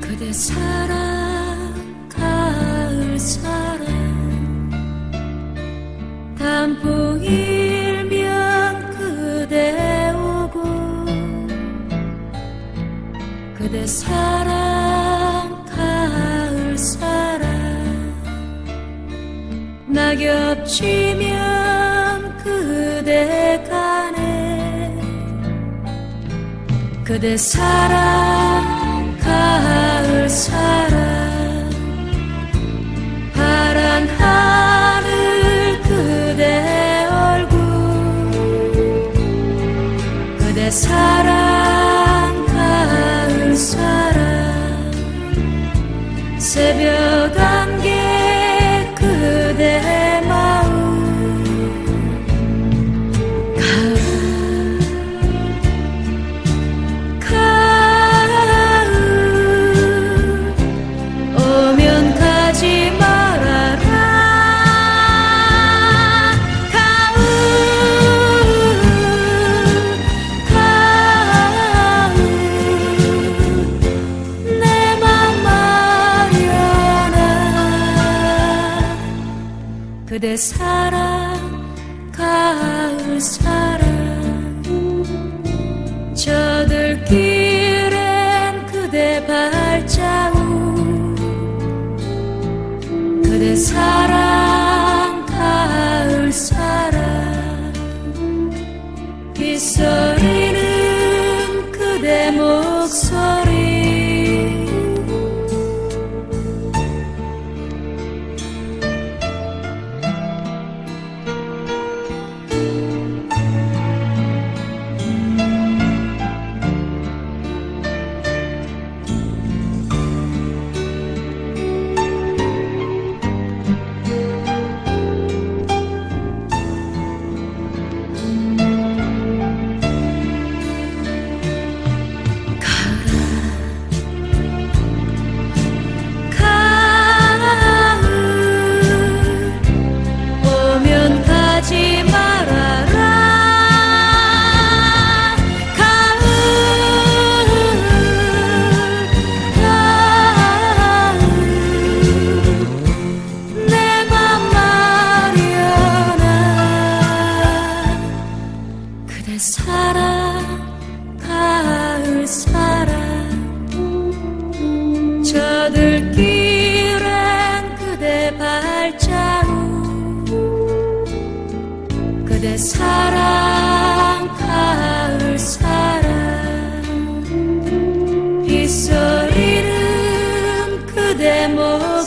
그대 사랑 가을 사랑 단풍 일면 그대 오고 그대 사랑 가을 사랑 낙엽 지면 그대가 그대 사랑 가을 사랑. 파란 하늘 그대 얼굴. 그대 사랑 그대 사랑 가을 사랑. 저들길엔 그대 발자국. 그대 사랑 가을 사랑. 빗소리는 그대 목소리 가을 사랑 저들길엔 그대 발자국 그대 사랑 가을 사랑 빗소리는 그대 목